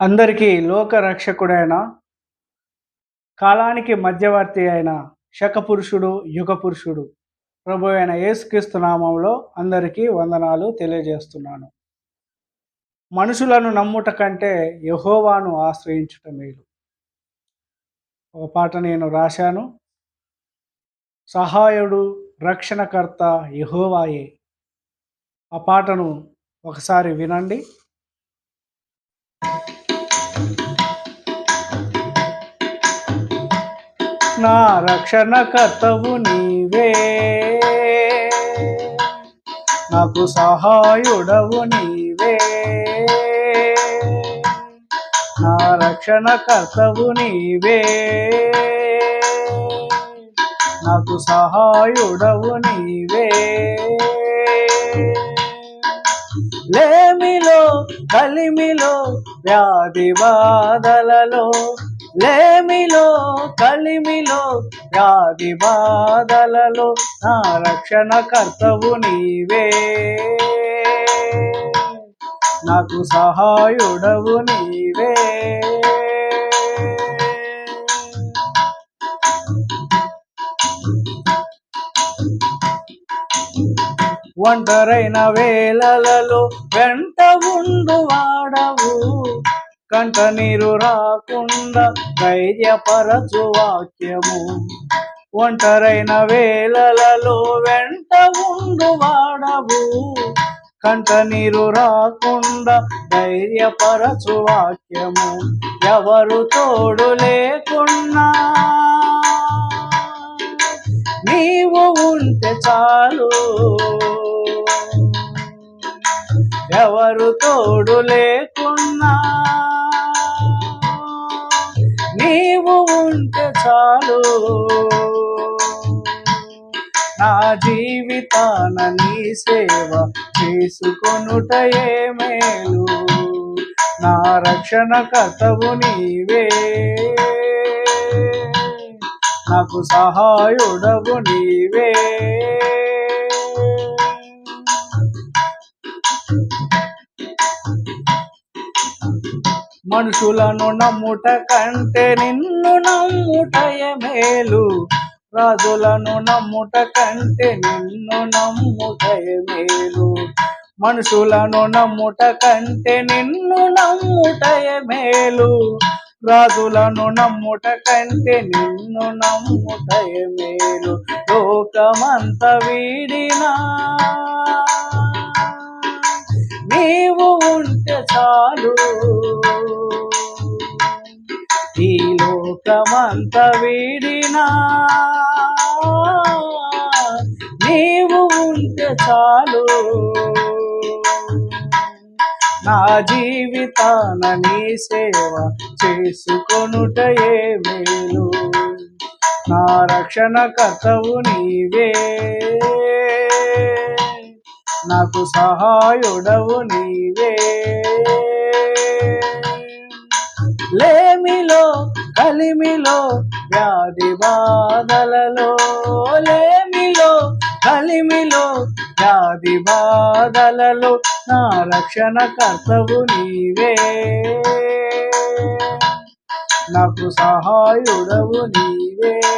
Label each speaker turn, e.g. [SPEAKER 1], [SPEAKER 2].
[SPEAKER 1] అందరికీ లోక రక్షకుడైన కాలానికి మధ్యవర్తి అయిన శకపురుషుడు యుగ పురుషుడు ప్రభు అయిన యేసుక్రీస్తు నామంలో అందరికీ వందనాలు తెలియజేస్తున్నాను. మనుషులను నమ్ముట కంటే యహోవాను ఆశ్రయించుట మేలు. ఒక పాట నేను రాశాను. సహాయుడు రక్షణకర్త యహోవాయే. ఆ పాటను ఒకసారి వినండి. నా రక్షణ కర్తవు నీవే. నాకు సహాయుడవు నీవే. నా రక్షణ కర్తవు నీవే. నాకు సహాయుడవు నీవే. లేమిలో కలిమిలో వ్యాధి బాధలలో లేమిలో కలిమిలో వ్యాధి బాధలలో నా రక్షణ కర్తవు నీవే. నాకు సహాయుడవు నీవే. ఒంటరైన వేళలలో వెంట ఉండు వాడవు. కంట నీరు రాకుండా ధైర్యపరచు వాక్యము. ఒంటరైన వేళలలో వెంట ఉండు వాడవు. కంట నీరు రాకుండా ధైర్యపరచు వాక్యము. ఎవరు తోడు లేకున్నా నీవు ఉంటే చాలు. ఎవరు తోడు లేకున్నా? నీవు ఉంటే చాలు. నా జీవితాన నీ సేవ చేసుకొనుటయే మేలు? నా రక్షణ కథవు నీవే. నాకు సహాయుడవు నీవే. మనుషులను నమ్ముట కంటే నిన్ను నమ్ముటయ మేలు. రాజులను నమ్ముట కంటే నిన్ను నమ్ముటయ మేలు. మనుషులను నమ్ముట కంటే నిన్ను నమ్ముటయ మేలు. రాజులను నమ్ముట కంటే నిన్ను నమ్ముటయ మేలు. లోకమంత వీడినా నీవు ఉంటే చాలు. లోకమంత వీడినా? నీవు ఉంటే చాలు. నా జీవితాన నీ సేవ చేసుకొనుటయే మేలు? నా రక్షణ కర్తవు నీవే. నాకు సహాయుడవు నీవే. లేమిలో కలిమిలో వ్యాధి బాధలలో లేమిలో కలిమిలో వ్యాధి బాధలలో నా రక్షణ కర్తవు నీవే. నాకు సహాయుడవు నీవే.